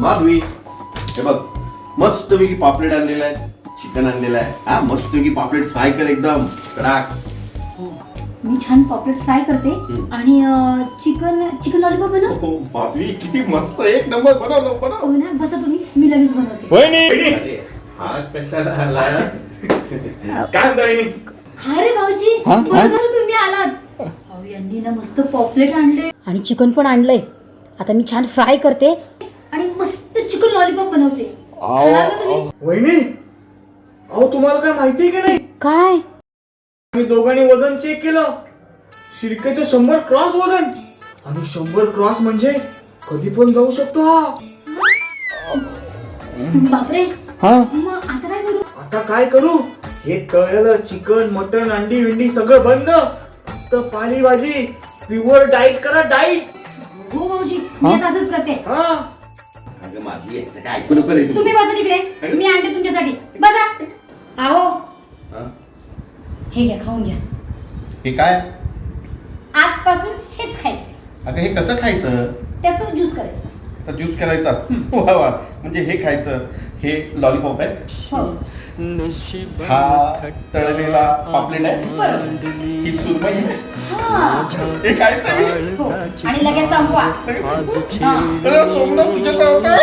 माधवी हे बघ मस्तपैकी पापलेट आणलेलं आहे चिकन आणलेलं आहे. हा मस्तपैकी पापलेट फ्राय कर एकदम कडाक मी छान पॉपलेट फ्राय करते. हम्म. आणि चिकन चिकन लॉलीपॉप बनव. हो माधवी किती मस्त एक नंबर बनवलं बनव. हो ना बसा तुम्ही मी लगेच बनवते. वहिनी! हा कशाला आला? काय म्हणता वहिनी? अरे भाऊजी हा? बरं हा? झालं तुम्ही आलात. अहो यांनी ना मस्त पॉपलेट आणले. आणि चिकन पण आणलंय. आता मी छान फ्राय करते. आणि मस्त चिकन लॉलीपॉप बनवते. खाणार ना तुम्ही? वहिनी अहो तुम्हाला काय माहितीये की नाही? काय? आम्ही दोघांनी वजन चेक केलं. शिरकेचं शंभर क्रॉस वजन. आणि शंभर क्रॉस म्हणजे कधी पण जाऊ शकतो हा. बापरे. हा? मग आता काय करू? आता काय करू? हे कळलेलं चिकन मटन अंडी विंडी सगळं बंद. फक्त पालेभाजी प्युअर डाईट करा डाईट हो भाऊजी मी आता असंच करते. हा. अगं माधवी याचं काय ऐकू नको रे तू. तुम्ही बसा तिकडे. मी आणते तुमच्यासाठी. बसा. आहो. हा? हे घ्या खाऊन घ्या. हे काय? आजपासून हेच खायचं. अगं हे कसं खायचं? त्याचं ज्यूस करायचं. तर ज्यूस करायचा? वा वा. म्हणजे हे खायचं. हे लॉलीपॉप आहे हो. हा तळलेला पापलेट आहे. ही सुरमई आहे. हा. हे खायचं मी हो. आणि लगेच संपवा. लगेच हा. अरे सोमनाथ तुझ्या तर.